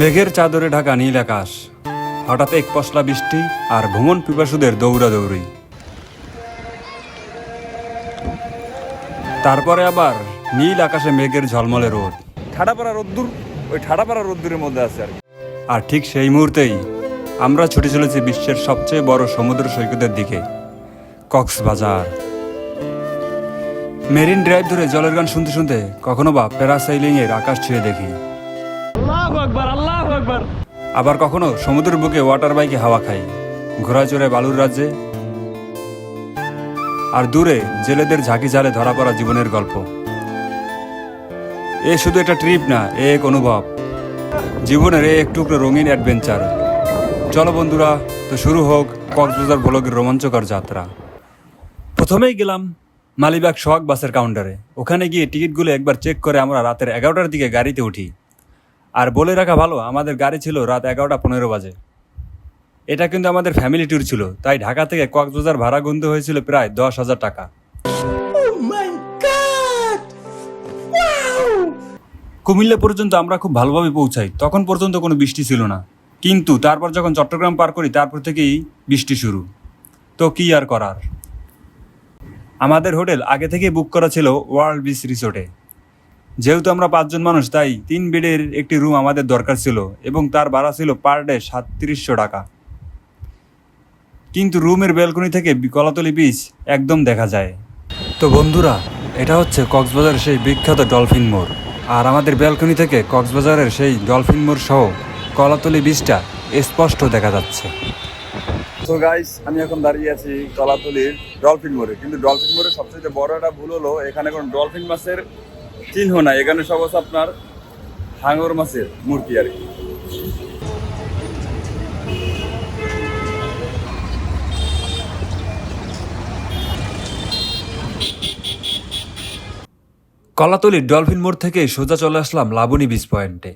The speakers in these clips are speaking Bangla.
মেঘের চাদরে ঢাকা নীল আকাশ। হঠাৎ এক পশলা বৃষ্টি আর ভ্রমণ পিপাসুদের দৌড়াদৌড়ি। তারপরে আবার নীল আকাশে মেঘের ঝলমলে রোদ। ঠাডাপাড়া রোদ্দুর ওই ঠাডাপাড়া রোদ্দুরের মধ্যে আছে আর আর ঠিক সেই মুহূর্তেই আমরা ছুটে চলেছি বিশ্বের সবচেয়ে বড় সমুদ্র সৈকতের দিকে কক্সবাজার। মেরিন ড্রাইভ ধরে জলের গান শুনতে শুনতে কখনো বা প্যারাসাইলিংয়ের আকাশ ছুঁয়ে দেখি। আবার কখনো সমুদ্রের বুকে ওয়াটার বাইকে হাওয়া খাই। ঘোড়া চড়ে বালুর রাজ্যে। আর দূরে জেলেদের ঝাঁকি জালে ধরা পড়া জীবনের গল্প। এ শুধু একটা ট্রিপ না, এ এক অনুভব। জীবনের এ এক টুকরো রঙিন অ্যাডভেঞ্চার চলো বন্ধুরা, তো শুরু হোক কক্সবাজার ভ্লগের রোমাঞ্চকর যাত্রা। প্রথমেই গেলাম মালিবাগ সোহাগ বাসের কাউন্টারে ওখানে গিয়ে টিকিটগুলো একবার চেক করে আমরা রাতের এগারোটার দিকে গাড়িতে উঠি। আর বলে রাখা ভালো আমাদের গাড়ি ছিল রাত এগারোটা পনেরো বাজে। এটা কিন্তু আমাদের ফ্যামিলি ট্যুর ছিল তাই ঢাকা থেকে কক্সবাজার ভাড়া গুনতে হয়েছিল প্রায় দশ হাজার টাকা। কুমিল্লা পর্যন্ত আমরা খুব ভালোভাবে পৌঁছাই তখন পর্যন্ত কোনো বৃষ্টি ছিল না। কিন্তু তারপর যখন চট্টগ্রাম পার করি তারপর থেকেই বৃষ্টি শুরু। তো কি আর করার? আমাদের হোটেল আগে থেকেই বুক করা ছিল ওয়ার্ল্ড বিচ রিসোর্টে। যেহেতু আমরা পাঁচজন মানুষ, তাই তিন বেডের একটি রুম আমাদের দরকার ছিল এবং তার ভাড়া ছিল পার ডে সাতত্রিশশো টাকা। কিন্তু রুমের ব্যালকনি থেকে কলাতলি বিচ একদম দেখা যায়। তো বন্ধুরা, এটা হচ্ছে কক্সবাজারের সেই বিখ্যাত ডলফিন মোড়। আর আমাদের ব্যালকনি থেকে কক্সবাজারের সেই ডলফিন মোড় সহ কলাতলি বিচটা স্পষ্ট দেখা যাচ্ছে। তো গাইস আমি এখন দাঁড়িয়ে আছি কলাতলির ডলফিন মোড়ে। কিন্তু ডলফিন মোড়ে সবচেয়ে বড় একটা ভুল হলো, এখানে কোনো ডলফিন মাছের চিহ্ন নাই, এখানে সব আছে আপনার হাঙর মাছের মূর্তি আর কি। কলাতলির ডলফিন মোড় থেকে সোজা চলে আসলাম লাবণী বিচ পয়েন্টে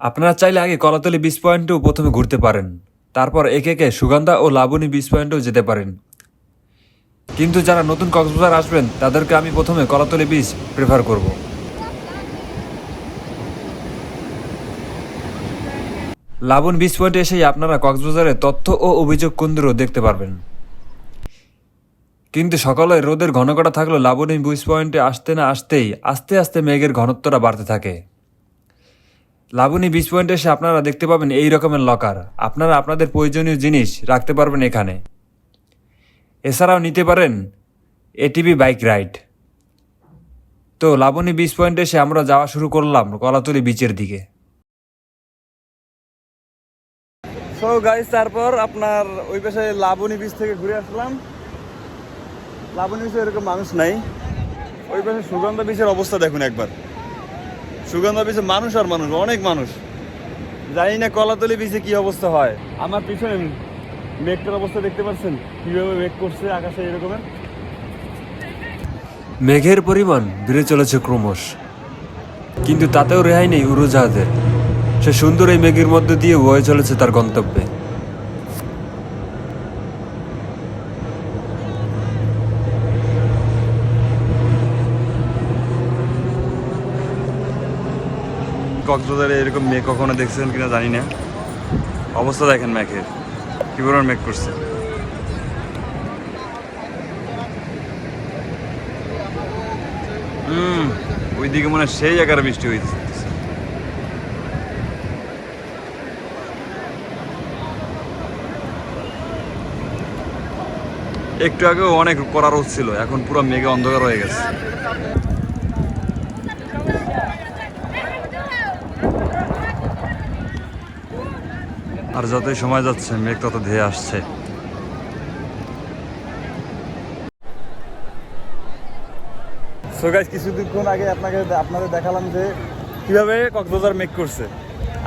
আপনারা চাইলে আগে কলাতলি বিচ পয়েন্টেও প্রথমে ঘুরতে পারেন, তারপর একে একে সুগন্ধা ও লাবণী বিচ পয়েন্টেও যেতে পারেন। কিন্তু যারা নতুন কক্সবাজার আসবেন, তাদেরকে আমি প্রথমে কলাতলি বিচ প্রেফার করব। লাবণ বিচ পয়েন্টে এসেই আপনারা কক্সবাজারের তথ্য ও অভিযোগ কেন্দ্র দেখতে পারবেন। কিন্তু সকালে রোদের ঘনঘটা থাকলেও লাবণী বুইস পয়েন্টে আসতে না আসতেই আস্তে আস্তে মেঘের ঘনত্বটা বাড়তে থাকে। লাবণী বিচ পয়েন্টে এসে আপনারা দেখতে পাবেন এই রকমের লকার আপনারা আপনাদের প্রয়োজনীয় জিনিস রাখতে পারবেন এখানে। এছাড়াও নিতে পারেন এটিভি বাইক রাইড। তো লাবণী বিচ পয়েন্টে এসে আমরা যাওয়া শুরু করলাম কলাতলি বিচের দিকে। সো গাইস তারপর আপনার ওই পাশে লাবণী বিচ থেকে ঘুরে আসলাম। লাবণী বিচে এরকম মানুষ নাই। ওই পাশে সুগন্ধা বীজের অবস্থা দেখুন একবার। সুগন্ধা বিচে মানুষ আর মানুষ, অনেক মানুষ। জানি না কলাতলি বিচে কি অবস্থা হয়। আমার পিছনে মেঘটার অবস্থা দেখতে পাচ্ছেন? কীভাবে মেঘ করছে আকাশে এরকমের মেঘের পরিমাণ বেড়ে চলেছে ক্রমশ। কিন্তু তাতেও রেহাই নেই উড়োজাহাজের। সে সুন্দর এই মেঘের মধ্যে দিয়ে বয়ে চলেছে তার গন্তব্যে। কক্সবাজারে এরকম মেঘ কখনো দেখছেন কিনা জানি না। অবস্থা দেখেন মেঘের। কি পরিমাণ মেঘ করছে ওইদিকে মনে হয় সেই জায়গার বৃষ্টি হয়েছে একটু আগেও অনেক কড়া রোদ ছিল, এখন পুরো মেঘে অন্ধকার হয়ে গেছে। আর যতই সময় যাচ্ছে, মেঘ তত ধেয়ে আসছে। কিছুদিন আগে আপনাকে আপনাদের দেখালাম যে কীভাবে কক্সবাজার মেঘ করছে।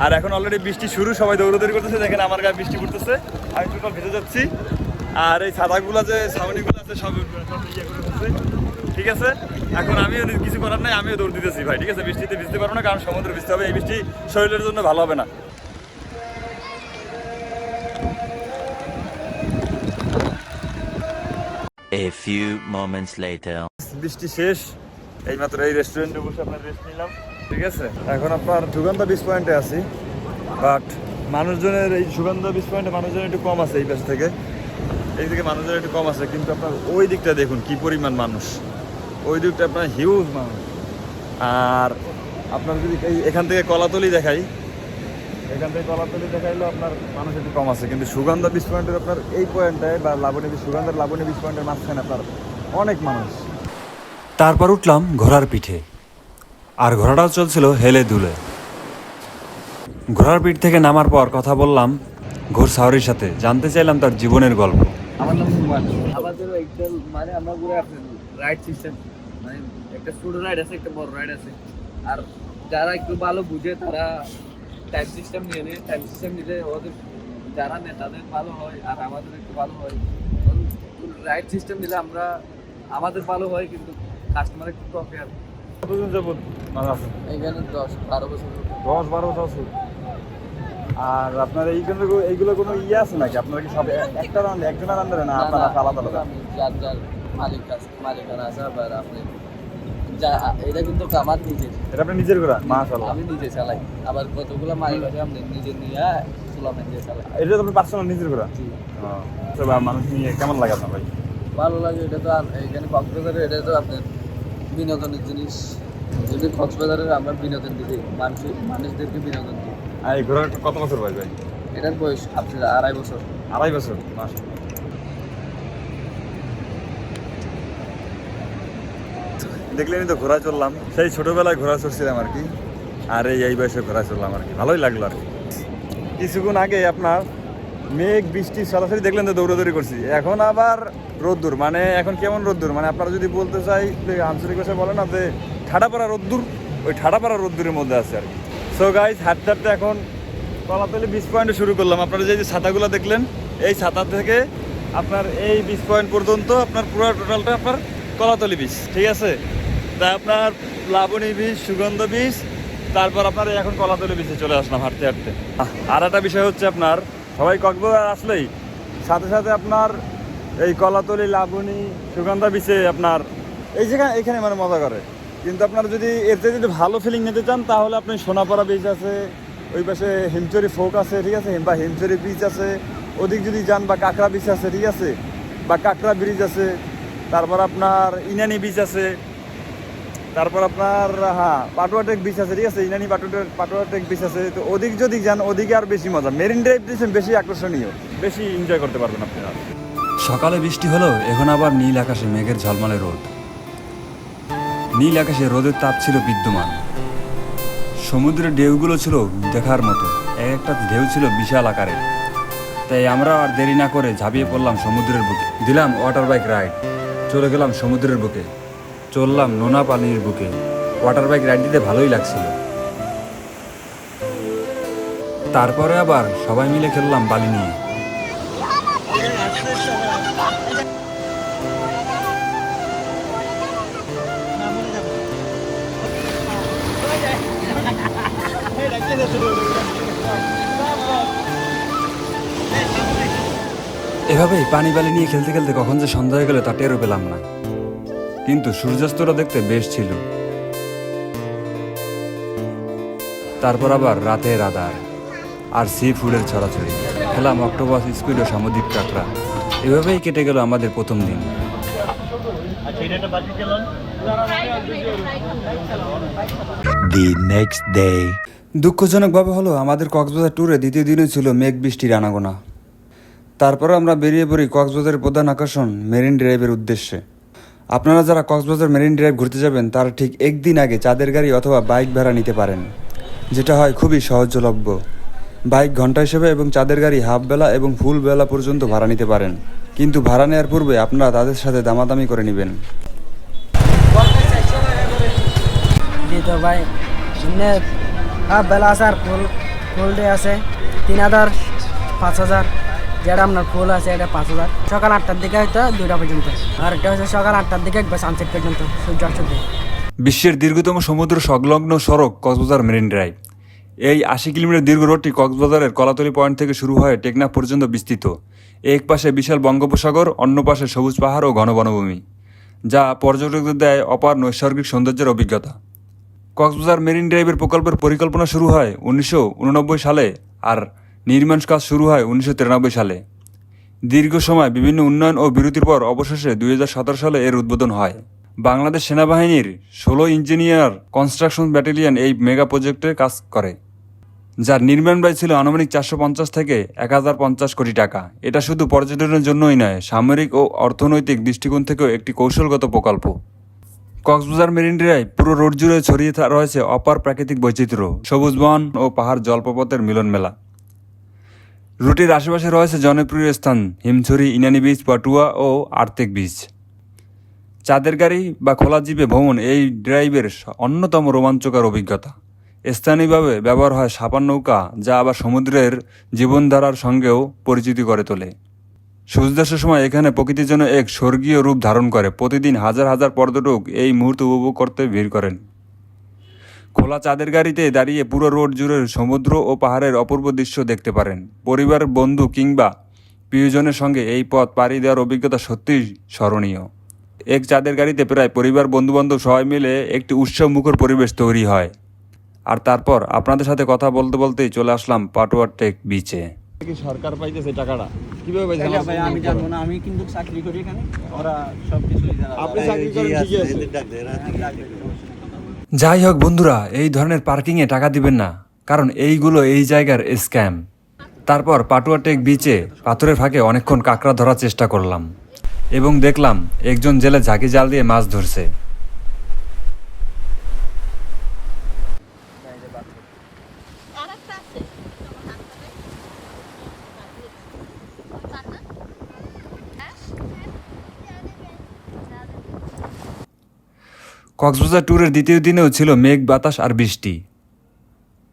আর এখন অলরেডি বৃষ্টি শুরু, সবাই দৌড়দৌড়ি করতেছে, দেখেন আমার গায়ে বৃষ্টি পড়তেছে। আমি টোটাল ভেজে যাচ্ছি। আর এই ছাতাগুলো যে ছাউনিগুলো আছে, সব ইয়ে। ঠিক আছে? এখন আমিও কিছু করার নাই, আমিও দৌড় দিতেছি ভাই। ঠিক আছে? বৃষ্টিতে ভিজতে পারব না, কারণ সমুদ্রে ভিজতে হবে। এই বৃষ্টি শরীরের জন্য ভালো হবে না। A few moments later. বৃষ্টি শেষ। এইমাত্র এই রেস্টুরেন্টে বসে আপনার রেস্ট নিলাম। ঠিক আছে? এখন আপনার সুগন্ধা বিচ পয়েন্টে আছি। বাট মানুষজনের এই সুগন্ধা বিচ পয়েন্টে মানুষজন একটু কম আছে এই পাশ থেকে। এই দিকে মানুষজন একটু কম আছে, কিন্তু আপনার ওই দিকটা দেখুন, কি পরিমাণ মানুষ। ওই দিকটা আপনার হিউজ মানুষ। আর আপনার যদি এখান থেকে কলাতলি দেখাই এখান থেকে কলাতলি দেখাইলেও আপনার মানুষ একটু কম আছে কিন্তু সুগন্ধা বিচ পয়েন্টের আপনার এই পয়েন্টটায় বা লাবণী সুগন্ধার লাবণী বিচ পয়েন্টের মাঝখানে আপনার অনেক মানুষ। তারপর উঠলাম ঘোড়ার পিঠে। আর ঘোড়াটাও চলছিল হেলে দুলে। ঘোড়ার পিঠ থেকে নামার পর কথা বললাম ঘোর সাহরির সাথে জানতে চাইলাম তার জীবনের গল্প। আমার নাম হুমান আমাদেরও একটা মানে আমরা ঘুরে রাইড সিস্টেম মানে একটা ছোট রাইড আছে একটা বড় রাইড আছে। আর যারা একটু ভালো বুঝে তারা টাইম সিস্টেম নিয়ে নেয় টাইম সিস্টেম নিলে ওদের যারা নেয় তাদের ভালো হয় আর আমাদের একটু ভালো হয় রাইড সিস্টেম নিলে আমরা আমাদের ভালো হয় কিন্তু কাস্টমার একটু প্রফে আর যাবত দশ বারো বছর দশ বারো বছর আর আপনার এইগুলো এইগুলো কোনো ইয়ে আছে নাকি? আপনারা কি সব একটা রান্না একজনের রান্না না? আপনারা আলাদা আলাদা? যার যার মালিক আছে মালিকানা আছে আবার আপনি যা এটা কিন্তু আমার নিজের। এটা আপনি নিজের করা মাশাআল্লাহ। আমি নিজে চালাই। আবার কতগুলো মালিক আছে আমি নিজে নিয়ে চুলামেন দিয়ে চালাই। এটা তো আপনি পার্সোনাল নিজের করা জি। তো বা মানুষ নিয়ে কেমন লাগে আপনার ভাই? ভালো লাগে এটা তো আর এখানে কক্সবাজারে এটা তো আপনার বিনোদনের জিনিস। যদি কক্সবাজারে আমরা বিনোদন দিই মানুষ মানুষদেরকে বিনোদন দিই। আর এই কত বছর ভাই ভাই? এটার বয়স আপনার আড়াই বছর। আড়াই বছর মাশাআল্লাহ। দেখলেনই তো ঘোরা চললাম সেই ছোটবেলায় ঘোরা চড়ছিলাম আর কি। আর এই এই বয়সে ঘোরা চললাম আর কি। ভালোই লাগল আর কি। কিছুক্ষণ আগে আপনার মেঘ, বৃষ্টি, সরাসরি দেখলেন তো দৌড়াদৌড়ি করছি। এখন আবার রোদ্দুর। মানে এখন কেমন রোদ্দুর? মানে আপনারা যদি বলতে চাই আঞ্চলিক ভাষায় বলে না যে ঠাডাপাড়া রোদ্দুর, ওই ঠাডাপাড়া রোদ্দুরের মধ্যে আছে আর কি। সো গাইজ হাঁটতে হাঁটতে এখন কলাতলি বিশ পয়েন্টে শুরু করলাম। আপনারা যে ছাতাগুলো দেখলেন, এই ছাতা থেকে আপনার এই বিশ পয়েন্ট পর্যন্ত আপনার পুরো টোটালটা আপনার কলাতলি বিচ ঠিক আছে? আপনার লাবণী বীজ, সুগন্ধ বীজ, তারপর আপনার এখন কলাতলি বিচে চলে আসলাম হাঁটতে হাঁটতে। আর একটা বিষয় হচ্ছে আপনার, সবাই কক্সবাজার আসলেই, সাথে সাথে আপনার এই কলাতলি, লাবণী, সুগন্ধা বিচে আপনার এই জায়গায় এখানে মানে মজা করে। কিন্তু আপনার যদি এতে যদি ভালো ফিলিং নিতে চান, তাহলে আপনি সোনাপাড়া বিচ আছে, ওই পাশে হিমচরি ফোক আছে, ঠিক আছে? বা হিমচরি বিচ আছে, ওদিক যদি যান বা কাঁকড়া বিচ আছে, ঠিক আছে? বা কাঁকড়া ব্রিজ আছে, তারপর আপনার ইনানি বিচ আছে তারপর আপনার হ্যাঁ পাটুয়া টেক বিচ আছে ঠিক আছে? ইনানি পাটুয়া পাটুয়া টেক বিচ আছে। তো ওদিক যদি যান ওদিকে আর বেশি মজা। মেরিন ড্রাইভ দিয়েছেন বেশি আকর্ষণীয়। বেশি এনজয় করতে পারবেন আপনারা সকালে বৃষ্টি হলো এখন আবার নীল আকাশে মেঘের ঝলমলে রোদ। নীল আকাশে রোদের তাপ ছিল বিদ্যমান। সমুদ্রের ঢেউগুলো ছিল দেখার মতো। এক একটা ঢেউ ছিল বিশাল আকারের। তাই আমরা আর দেরি না করে ঝাঁপিয়ে পড়লাম সমুদ্রের বুকে। দিলাম ওয়াটার বাইক রাইড চলে গেলাম সমুদ্রের বুকে। চললাম নোনা পানির বুকে। ওয়াটার বাইক রাইড দিতে ভালোই লাগছিল। তারপরে আবার সবাই মিলে খেললাম বালি নিয়ে। এভাবেই পানি বালি নিয়ে খেলতে খেলতে কখন যে সন্ধ্যা হয়ে গেল তা টেরও পেলাম না। কিন্তু সূর্যাস্তটা দেখতে বেশ ছিল। তারপর আবার রাতে রাদার আর সি ফুডের ছড়াছড়ি। খেলাম অক্টোপাস স্কুইড ও সামুদ্রিক কাঁকড়া। এভাবেই কেটে গেল আমাদের প্রথম দিন। Day. দুঃখজনকভাবে হলো আমাদের কক্সবাজার ট্যুরে দ্বিতীয় দিনই ছিল মেঘ বৃষ্টির আনাগোনা। তারপর আমরা বেরিয়ে পড়ি কক্সবাজারের প্রধান আকর্ষণ মেরিন ড্রাইভের উদ্দেশ্যে। আপনারা যারা কক্সবাজার মেরিন ড্রাইভ ঘুরতে যাবেন, তারা ঠিক একদিন আগে চাঁদের গাড়ি অথবা বাইক ভাড়া নিতে পারেন, যেটা হয় খুবই সহজলভ্য। বাইক ঘণ্টা হিসেবে এবং চাঁদের গাড়ি হাফ বেলা এবং ফুল বেলা পর্যন্ত ভাড়া নিতে পারেন। কিন্তু ভাড়া নেওয়ার পূর্বে আপনারা তাদের সাথে দামাদামি করে নেবেন। তো হাফ বেলা আছে আর ফুল ফুল ডে আছে। তিন হাজার, পাঁচ হাজার। যেটা আপনার ফুল আছে, এটা পাঁচ হাজার। সকাল আটটার দিকে হয়তো দুইটা পর্যন্ত। আর এটা হচ্ছে সকাল আটটার দিকে একবার সানসেট পর্যন্ত, সূর্য অস্ত বিশ্বের দীর্ঘতম সমুদ্র সংলগ্ন সড়ক কক্সবাজার মেরিন ড্রাইভ। এই আশি কিলোমিটার দীর্ঘ রোডটি কক্সবাজারের কলাতলি পয়েন্ট থেকে শুরু হয়ে টেকনাফ পর্যন্ত বিস্তৃত। এক পাশে বিশাল বঙ্গোপসাগর, অন্য পাশে সবুজ পাহাড় ও ঘন বনভূমি, যা পর্যটকদের দেয় অপার নৈসর্গিক সৌন্দর্যের অভিজ্ঞতা। কক্সবাজার মেরিন ড্রাইভের প্রকল্পের পরিকল্পনা শুরু হয় উনিশশো উননব্বই সালে আর নির্মাণ কাজ শুরু হয় উনিশশো তিরানব্বই সালে। দীর্ঘ সময় বিভিন্ন উন্নয়ন ও বিরতির পর অবশেষে দুই হাজার সতেরো সালে এর উদ্বোধন হয়। বাংলাদেশ সেনাবাহিনীর ষোলো ইঞ্জিনিয়ার কনস্ট্রাকশন ব্যাটালিয়ন এই মেগা প্রজেক্টে কাজ করে, যার নির্মাণ ব্যয় ছিল আনুমানিক চারশো পঞ্চাশ থেকে এক হাজার পঞ্চাশ কোটি টাকা। এটা শুধু পর্যটনের জন্যই নয়, সামরিক ও অর্থনৈতিক দৃষ্টিকোণ থেকেও একটি কৌশলগত প্রকল্প। কক্সবাজার মেরিন ড্রাইভ পুরো রোড জুড়ে ছড়িয়ে রয়েছে অপার প্রাকৃতিক বৈচিত্র্য, সবুজ বন ও পাহাড় জলপ্রপাতের মিলন মেলা রুটের আশেপাশে রয়েছে জনপ্রিয় স্থান, Himchari, Inani beach, Patuartek beach. চাঁদের গাড়ি বা খোলা জিপে ভ্রমণ এই ড্রাইভের অন্যতম রোমাঞ্চকর অভিজ্ঞতা। স্থানীয়ভাবে ব্যবহার হয় সাপান নৌকা, যা আবার সমুদ্রের জীবনধারার সঙ্গেও পরিচিতি করে তোলে। সূর্যাস্তের সময় এখানে প্রকৃতির জন্য এক স্বর্গীয় রূপ ধারণ করে। প্রতিদিন হাজার হাজার পর্যটক এই মুহূর্ত উপভোগ করতে ভিড় করেন। খোলা চাঁদের গাড়িতে দাঁড়িয়ে পুরো রোড জুড়ে সমুদ্র ও পাহাড়ের অপূর্ব দৃশ্য দেখতে পারেন। পরিবার বন্ধু কিংবা প্রিয়জনের সঙ্গে এই পথ পাড়ি দেওয়ার অভিজ্ঞতা সত্যিই স্মরণীয়। এক চাঁদের গাড়িতে প্রায় পরিবার বন্ধুবান্ধব সবাই মিলে একটি উৎসব মুখর পরিবেশ তৈরি হয়। আর তারপর আপনাদের সাথে কথা বলতে বলতেই চলে আসলাম পাটুয়ার টেক বিচে। কি সরকার পাইতেছে টাকাটা? কীভাবে ভাই আমি জানব না। আমি কিন্তু চাকরি করি এখানে। ওরা সব কিছুই আপনি চাকরি করেন ঠিকই আছে। যাই হোক বন্ধুরা, এই ধরনের পার্কিংয়ে টাকা দিবেন না, কারণ এইগুলো এই জায়গার স্ক্যাম। তারপর পাটুয়াটেক বিচে পাথরের ফাঁকে অনেকক্ষণ কাঁকড়া ধরার চেষ্টা করলাম। এবং দেখলাম একজন জেলে ঝাঁকি জাল দিয়ে মাছ ধরছে আরেকটা আছে তোমার হাত ধরে। চার না? হ্যাঁ? কক্সবাজার ট্যুরের দ্বিতীয় দিনেও ছিল মেঘ, বাতাস আর বৃষ্টি।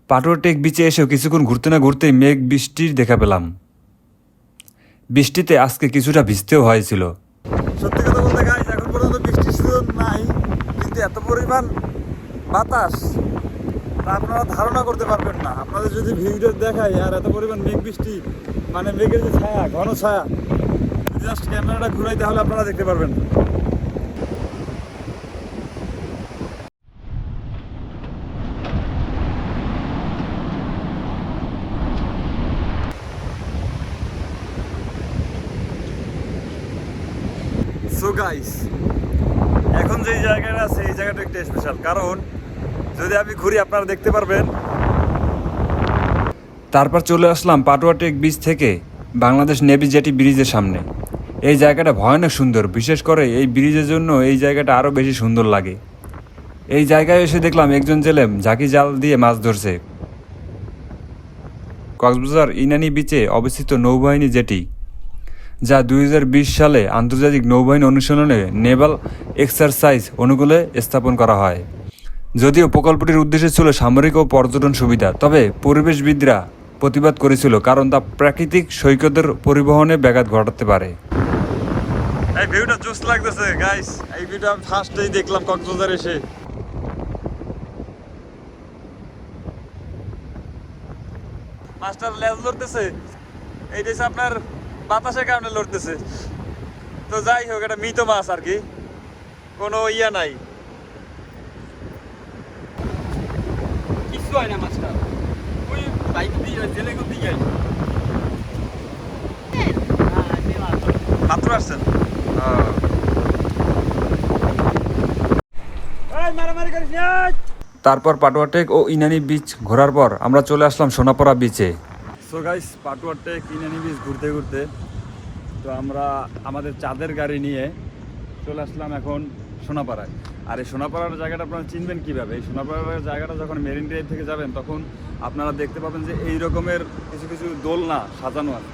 পাটুয়াটেক বিচে এসেও কিছুক্ষণ ঘুরতে না ঘুরতেই মেঘ, বৃষ্টির দেখা পেলাম। বৃষ্টিতে আজকে কিছুটা ভিজতেও হয়েছিল। সত্যি কথা বলতে গাইজ এখন পর্যন্ত বৃষ্টির সিজন নাই, কিন্তু এত পরিমাণ বাতাস, তা আপনারা ধারণা করতে পারবেন না। আপনাদের যদি ভিডিও দেখাই আর এত পরিমাণ মেঘ, বৃষ্টি মানে মেঘের যে ছায়া, ঘন ছায়া জাস্ট ক্যামেরাটা ঘুরাই তাহলে আপনারা দেখতে পারবেন। সো গাইস এখন যে জায়গাটা আছে, এই জায়গাটা একটা স্পেশাল কারণ, যদি আমি ঘুরি, আপনারা দেখতে পারবেন। তারপর চলে আসলাম পাটুয়াটেক বিচ থেকে বাংলাদেশ নেভি জেটি ব্রিজের সামনে। এই জায়গাটা ভয়ানক সুন্দর। বিশেষ করে এই ব্রিজের জন্য এই জায়গাটা আরও বেশি সুন্দর লাগে। এই জায়গায় এসে দেখলাম একজন জেলে ঝাঁকি জাল দিয়ে মাছ ধরছে। কক্সবাজার ইনানি বিচে অবস্থিত নৌবাহিনী জেটি। যা দুই হাজার বিশ সালে আন্তর্জাতিক নৌবাহিনী অনুশীলনে নেভাল এক্সারসাইজ অনুকূলে স্থাপন করা হয়। যদিও প্রকল্পটির উদ্দেশ্য ছিল সামরিক ও পর্যটন সুবিধা, তবে পরিবেশবিদরা প্রতিবাদ করেছিল কারণ তা প্রাকৃতিক সৈকতের পরিবহনে ব্যাঘাত ঘটাতে পারে। এই এই মাস্টার লেজ লড়তেছে এইটা হচ্ছে আপনার বাতাসের কারণে লড়তেছে। তো যাই হোক এটা মৃত মাছ আর কি। কোনো ইয়া নাই। কিছু হয় না মাছটা। ওই বাইক দিয়ে জেলে মাত্র আসছেন? তারপর পাটুয়াটেক ও ইনানি বিচ ঘোরার পর আমরা চলে আসলাম সোনাপড়া বিচে সো গাইস পাটুয়ারটে কিনে বিচ ঘুরতে ঘুরতে। তো আমরা আমাদের চাঁদের গাড়ি নিয়ে চলে আসলাম এখন সোনাপাড়ায়। আর এই সোনাপাড়ার জায়গাটা আপনারা চিনবেন কীভাবে? এই সোনাপাড়ার জায়গাটা যখন মেরিন ড্রাইভ থেকে যাবেন, তখন আপনারা দেখতে পাবেন যে এই রকমের কিছু কিছু দোলনা সাজানো আছে।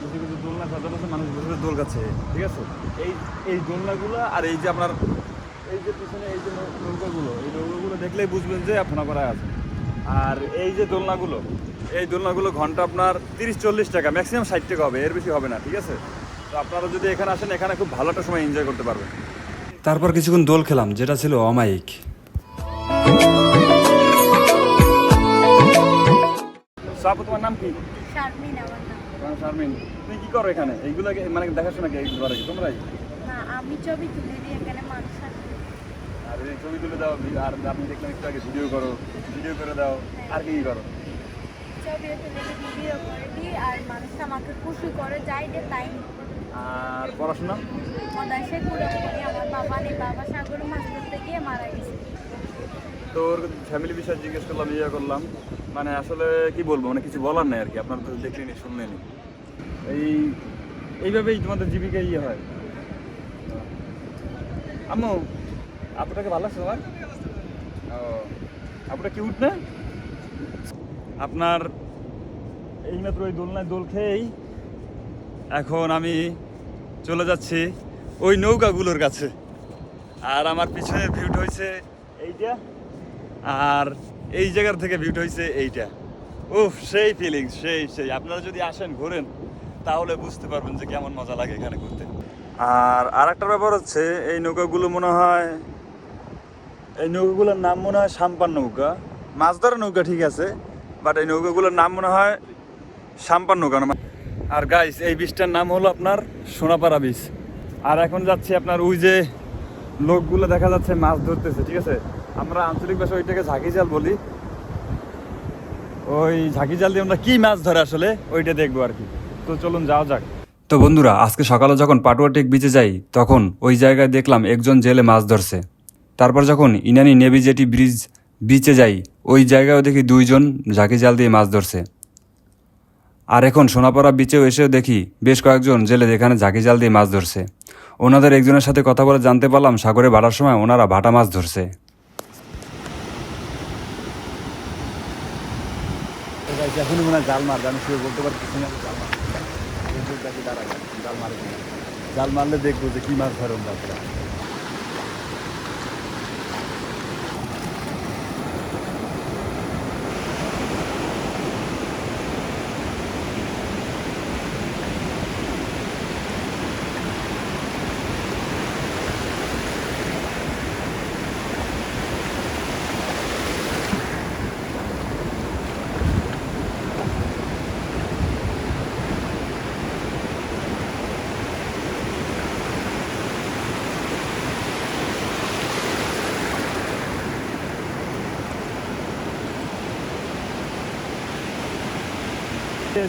কিছু কিছু দোলনা সাজানো আছে, মানুষ বসে দোল খাচ্ছে ঠিক আছে? এই এই দোলনাগুলো আর এই যে আপনার, এই যে পিছনে এই যে নৌকাগুলো, এই নৌকাগুলো দেখলেই বুঝবেন যে সোনাপাড়ায় আছে আর এই যে দোলনাগুলো এই দোলনাগুলো ঘণ্টা আপনার তিরিশ চল্লিশ টাকা ম্যাক্সিমাম ষাট টাকা হবে এর বেশি হবে না ঠিক আছে? তো আপনারা যদি এখানে আসেন এখানে খুব ভালো একটা সময় এনজয় করতে পারবেন। তারপর কিছুক্ষণ দোল খেলাম যেটা ছিল অমায়িক। সাপু তোমার নাম কি? শারমিন আমার নাম। শারমিন। তুমি কি করো এখানে? এইগুলো মানে দেখাশোনা কি এইগুলো তোমরাই? না আমি ছবি তুলে দিই এখানে মানুষ ছবি তুলে দাও আর আপনি দেখলাম একটু আগে ভিডিও করো ভিডিও করে দাও আর কি করো? আর পড়াশোনা? তোর ফ্যামিলি বিষয়ে জিজ্ঞেস করলাম ইয়ে করলাম মানে আসলে কি বলব মানে কিছু বলার নাই আর কি আপনারা তো দেখলেনি শুনলেনি এই এইভাবেই তোমাদের জীবিকা ইয়ে হয়। আম্মু আপনাকে ভালো লাগছে তোমার? ও, আপনার কিউট না? আপনার এইমাত্র ওই দোলনায় দোল খেয়েই এখন আমি চলে যাচ্ছি ওই নৌকাগুলোর কাছে। আর আমার পিছনের ভিউটা হয়েছে এইটা, আর এই জায়গার থেকে ভিউটা হয়েছে এইটা। উফ, সেই ফিলিংস সেই সেই। আপনারা যদি আসেন ঘোরেন, তাহলে বুঝতে পারবেন যে কেমন মজা লাগে এখানে ঘুরতে। আর আরেকটা ব্যাপার হচ্ছে, এই নৌকাগুলো মনে হয় এই নৌকাগুলোর নাম মনে হয় সাম্পান নৌকা। মাছ ধরা নৌকা ঠিক আছে বাট এই নৌকাগুলোর নাম মনে হয় সাম্পান নৌকা। আর গাইস এই বীজটার নাম হলো আপনার সোনাপাড়া বীজ আর এখন যাচ্ছি আপনার ওই যে লোকগুলো দেখা যাচ্ছে মাছ ধরতেছে, ঠিক আছে? আমরা আঞ্চলিক ভাষা ওইটাকে ঝাঁকি জাল বলি। ওই ঝাঁকি জাল দিয়ে আমরা কি মাছ ধরে আসলে, ওইটা দেখব আর কি। তো চলুন যাওয়া যাক। তো বন্ধুরা, আজকে সকালে যখন পাটুয়া টেক বিচে যাই, তখন ওই জায়গায় দেখলাম একজন জেলে মাছ ধরছে। তারপর যখন ইনানি নেভি জেটি ব্রিজ বিচে যাই, ওই জায়গায়ও দেখি দুইজন ঝাঁকি জাল দিয়ে মাছ ধরছে। আর এখন সোনাপাড়া বিচেও এসেও দেখি বেশ কয়েকজন জেলে এখানে ঝাঁকি জাল দিয়ে মাছ ধরছে। ওনাদের একজনের সাথে কথা বলে জানতে পারলাম সাগরে বাড়ার সময় ওনারা ভাটা মাছ ধরছে। জাল মারলে দেখব যে কি মাছ ধরে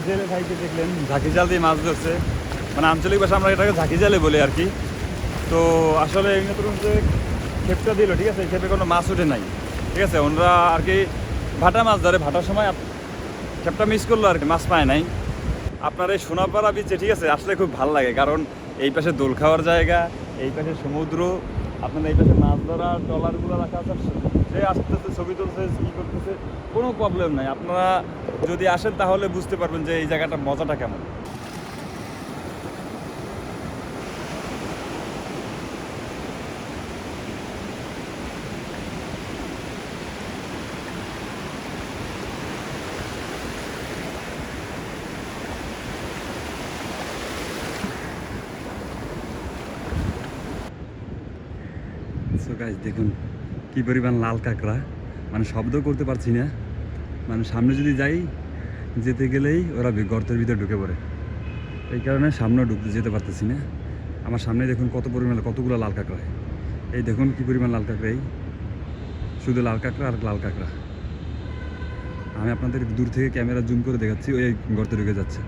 জেলে দেখলেন? ঝাঁকি জাল দিয়ে মাছ ধরছে। মানে আঞ্চলিক ভাষা আমরা এটাকে ঝাঁকি জালে বলি আর কি। তো আসলে যে খেপটা দিল, ঠিক আছে? খেপে কোনো মাছ ওঠে নাই, ঠিক আছে? ওনারা আর কি ভাটা মাছ ধরে, ভাটার সময় খেপটা মিস করল আর কি, মাছ পায় নাই। আপনার এই সোনাপাড়া বিচে ঠিক আছে? আসলে খুব ভালো লাগে, কারণ এই পাশে দোল খাওয়ার জায়গা, এই পাশে সমুদ্র আপনার এই পাশে মাছ ধরা, ট্রলারগুলো রাখা আছে সে আসতেছে, ছবি তুলছে কী করতেছে, কোনো প্রবলেম নাই। আপনারা যদি আসেন তাহলে বুঝতে পারবেন যে এই জায়গাটা মজাটা কেমন। গাইজ দেখুন কি পরিমাণ লাল কাঁকড়া। মানে শব্দ করতে পারছি না। মানে সামনে যদি যাই, যেতে গেলেই ওরা গর্তের ভিতরে ঢুকে পড়ে। এই কারণে সামনে ঢুকতে যেতে পারতেছি না। আমার সামনে দেখুন কত পরিমাণে, কতগুলো লাল কাঁকড়া। এই দেখুন কি পরিমাণ লাল কাঁকড়া এই। শুধু লাল কাঁকড়া আর লাল কাঁকড়া। আমি আপনাদের দূর থেকে ক্যামেরা জুম করে দেখাচ্ছি, ওই গর্তে ঢুকে যাচ্ছে।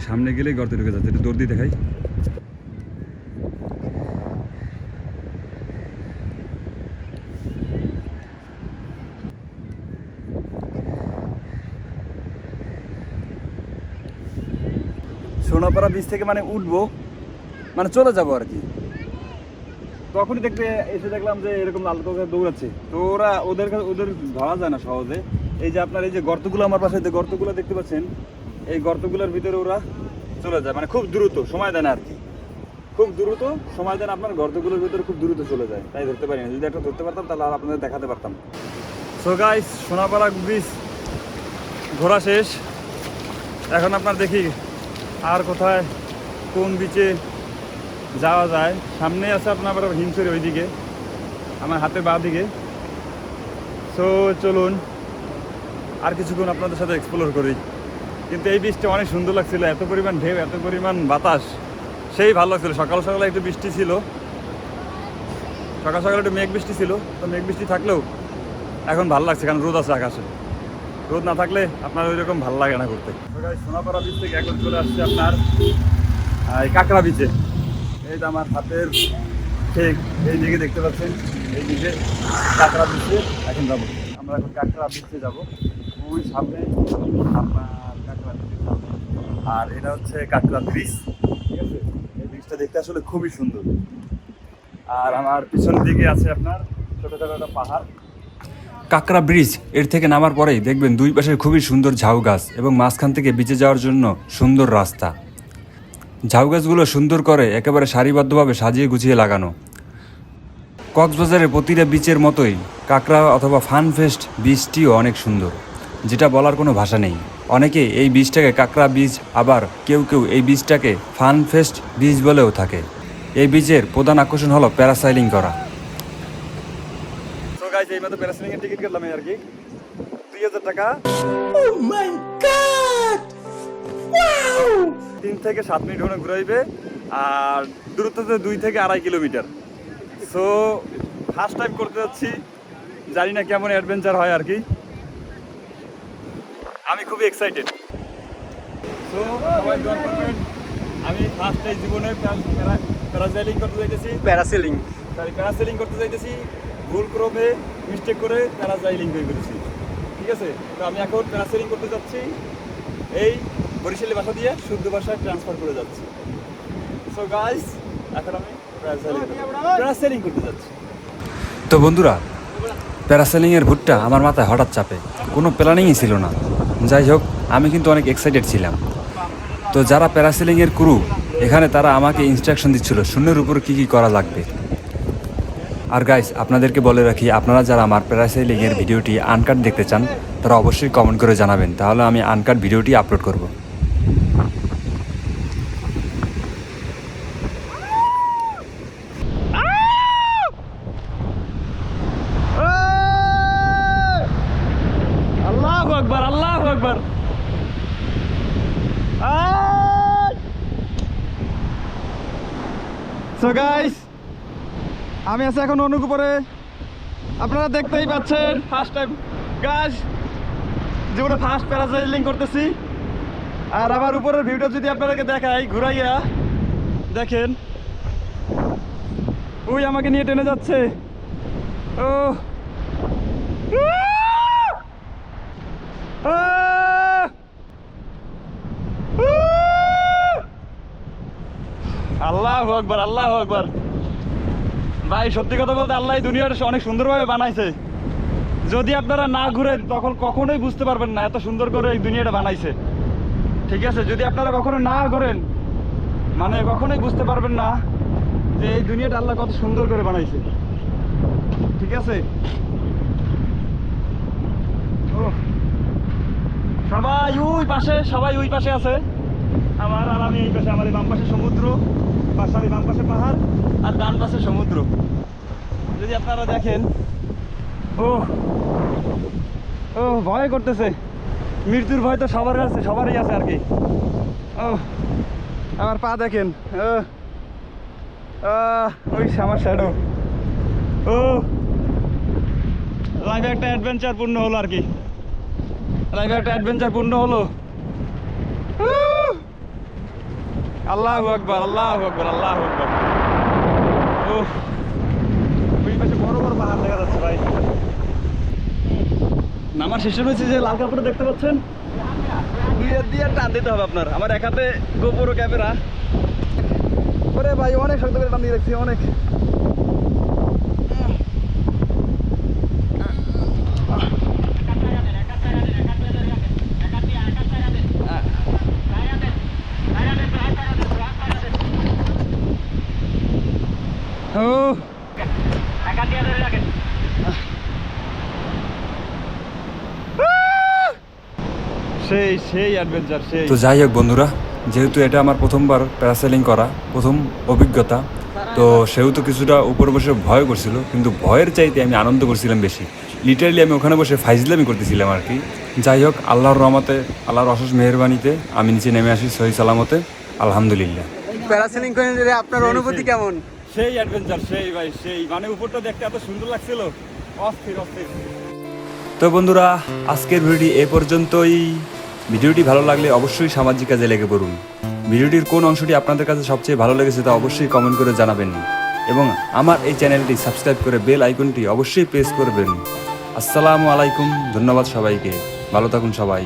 সামনে গেলেই গর্তে ঢুকে যাচ্ছে। এটা দর্দি দেখাই। সোনাপাড়া বীজ থেকে মানে উঠবো মানে চলে যাব আর কি। তখনই দেখতে এসে দেখলাম যে এরকম লাল কাঁকড়া দৌড়াচ্ছে। তো ওরা ওদের ওদের ধরা যায় না সহজে। এই যে আপনার এই যে গর্তগুলো আমার পাশে যে গর্তগুলো দেখতে পাচ্ছেন, এই গর্তগুলোর ভিতরে ওরা চলে যায় মানে খুব দ্রুত, সময় দেয় আর কি। খুব দ্রুত সময় দেন আপনার, গর্তগুলোর ভিতরে খুব দ্রুত চলে যায়। তাই ধরতে পারি না। যদি একটা ধরতে পারতাম, তাহলে আর আপনাদের দেখাতে পারতাম। সো গাইস সোনাপাড়া ব্রিজ ঘোরা শেষ। এখন আপনার দেখি আর কোথায়, কোন বিচে যাওয়া যায়? সামনে আছে আপনার আবার ওইদিকে, আমার হাতে বাঁ দিকে। সো চলুন, আর কিছুক্ষণ আপনাদের সাথে এক্সপ্লোর করি। কিন্তু এই বৃষ্টি অনেক সুন্দর লাগছিল, এত পরিমাণ ঢেউ, এত পরিমাণ বাতাস। সেই ভালো লাগছিল। সকাল সকালে একটু বৃষ্টি ছিল। সকাল সকাল একটু মেঘ বৃষ্টি ছিল। তো মেঘ বৃষ্টি থাকলেও এখন ভালো লাগছে, কারণ রোদ আছে আকাশে। রোদ না থাকলে আপনার ওই রকম ভালো লাগে না ঘুরতে। সোনাপাড়া বিচ থেকে এখন চলে আসছে আপনার এই কাঁকড়া বিচে এই তো আমার হাতের ঠিক, এই দিকে দেখতে পাচ্ছেন, এই দিকে কাঁকড়া বিচে এখন যাব। আমরা এখন কাঁকড়া বিচে যাব। ওই সামনে আপনার কাঁকড়া বিচের আর এটা হচ্ছে কাঁকড়া ব্রিজ ঠিক আছে? এই ব্রিজটা দেখতে আসলে খুবই সুন্দর। আর আমার পিছনের দিকে আছে আপনার ছোটো ছোটো একটা পাহাড়। কাকরা ব্রিজ, এর থেকে নামার পরেই দেখবেন দুই পাশে খুবই সুন্দর ঝাউ গাছ এবং মাঝখান থেকে বিচে যাওয়ার জন্য সুন্দর রাস্তা। ঝাউ গাছগুলো সুন্দর করে একেবারে সারিবদ্ধভাবে সাজিয়ে গুছিয়ে লাগানো। কক্সবাজারের প্রতিটা বিচের মতোই কাকরা অথবা ফানফেস্ট বীজটিও অনেক সুন্দর, যেটা বলার কোনো ভাষা নেই। অনেকে এই বীজটাকে কাকরা বীজ, আবার কেউ কেউ এই বীজটাকে ফানফেস্ট বীজ বলেও থাকে। এই বীজের প্রধান আকর্ষণ হলো প্যারাসাইলিং করা। তো গাইজ এই মতো প্যারাসেলিং এর টিকিট কাটলাম আর কি? দুই হাজার টাকা তিন থেকে সাত মিনিট ওখানে ঘুরাইবে আর দূরত্ব তো দুই থেকে আড়াই কিলোমিটার। সো ফার্স্ট টাইম করতে যাচ্ছি। জানি না কেমন অ্যাডভেঞ্চার হয় আর কি। আমি খুবই এক্সাইটেড সো সবাই দোয়া করবেন। আমি ফার্স্ট টাইম জীবনে প্যারাসাইলিং করতে যাইতেছি। প্যারাসেলিং সরি প্যারাসেলিং করতে যাইতেছি। ভুল ক্রমে মিস্টেক করে প্যারাসাইলিং হয়ে ফেলেছি ঠিক আছে? তো আমি এখন প্যারাসেলিং করতে যাচ্ছি। এই বরিশালী ভাষা দিয়ে শুদ্ধ ভাষায় ট্রান্সফার করে যাচ্ছি। সো গাইস এখন আমি প্যারাসেলিং করতে যাচ্ছি। তো বন্ধুরা প্যারাসেলিংয়ের ভুটটা আমার মাথায় হঠাৎ চাপে। কোনো প্ল্যানিংই ছিল না। যাই হোক, আমি কিন্তু অনেক এক্সাইটেড ছিলাম। তো যারা প্যারাসেলিংয়ের ক্রু এখানে তারা আমাকে ইনস্ট্রাকশন দিচ্ছিল, শূন্যের উপর কী কী করা লাগবে? আর গাইস আপনাদেরকে বলে রাখি, আপনারা যারা আমার প্যারাসেলিংয়ের ভিডিওটি আনকাট দেখতে চান, তারা অবশ্যই কমেন্ট করে জানাবেন। তাহলে আমি আনকাট ভিডিওটি আপলোড করব। আল্লাহ আকবার আল্লাহ আকবার সো গাইস আমি আছি এখন অনুক উপরে আপনারা দেখতেই পাচ্ছেন। ফার্স্ট টাইম গাইস জীবনে ফার্স্ট প্যারাসাইলিং করতেছি। আর আমার উপরের ভিউটা যদি আপনাদেরকে দেখাই ঘুরাইয়া দেখেন। ওই আমাকে নিয়ে টেনে যাচ্ছে। ও! আল্লাহ আকবার আল্লাহ আকবার। ভাই, সত্যি কথা বলতে আল্লাহ দুনিয়াটা অনেক সুন্দরভাবে বানাইছে। যদি আপনারা না ঘুরেন, তখন কখনোই বুঝতে পারবেন না এত সুন্দর করে এই দুনিয়াটা বানাইছে। ঠিক আছে, যদি আপনারা কখনো না ঘোরেন মানে কখনোই বুঝতে পারবেন না যে এই দুনিয়াটা আল্লাহ কত সুন্দর করে বানাইছে। ঠিক আছে? সবাই ওই পাশে, সবাই ওই পাশে আছে। আমার আর আমি এই পাশে আমার এই বাম পাশে সমুদ্র পাশে আমি বাম পাশে পাহাড়, আর ডান পাশে সমুদ্র। যদি আপনারা দেখেন ও ও ভয় করতেছে। মৃত্যুর ভয় তো সবার আছে, সবারই আছে আর কি। ও আমার পা দেখেন ও ওই আমার শ্যাডো ও লাইফে একটা অ্যাডভেঞ্চার পূর্ণ হলো আর কি। লাইফে একটা অ্যাডভেঞ্চার পূর্ণ হলো। আল্লাহ আকবর আল্লাহ আকবর আল্লাহ আকবর। ওই পাশে বড় বড় পাহাড় দেখা যাচ্ছে ভাই। নামার সিস্টেম হয়েছে যে লাল কাপড় দেখতে পাচ্ছেন? দুই দিয়ে টান দিতে হবে আপনার। আমার এক হাতে গোপুরো ক্যামেরা। ওরে ভাই, অনেক শক্ত করে টান দিয়ে রাখছি, অনেক। সেই সেই অ্যাডভেঞ্চার সেই। তো যাই হোক বন্ধুরা যেহেতু এটা আমার প্রথমবার প্যারাসেলিং করা প্রথম অভিজ্ঞতা তো সেহেতু কিছুটা উপরে বসে ভয় করছিল কিন্তু ভয়ের চাইতে আমি আনন্দ করছিলাম বেশি। লিটারালি আমি ওখানে বসে ফাইজলামি করতেছিলাম আর কি। যাই হোক আল্লাহর রহমতে আল্লাহর অশেষ মেহরবানিতে আমি নিচে নেমে আসি সহি সালামতে আলহামদুলিল্লাহ। প্যারাসেলিং করে আপনার অনুভূতি কেমন? সেই অ্যাডভেঞ্চার সেই ভাই সেই। মানে উপরটা দেখতে এত সুন্দর লাগছিল। অস্থির অস্থির। তো বন্ধুরা আজকের ভিডিওটি এ পর্যন্তই। ভিডিওটি ভালো লাগলে অবশ্যই সামাজিক কাজে লেগে পড়ুন। ভিডিওটির কোন অংশটি আপনাদের কাছে সবচেয়ে ভালো লেগেছে তা অবশ্যই কমেন্ট করে জানাবেন। এবং আমার এই চ্যানেলটি সাবস্ক্রাইব করে বেল আইকনটি অবশ্যই প্রেস করবেন। আসসালামু আলাইকুম, ধন্যবাদ সবাইকে। ভালো থাকুন সবাই।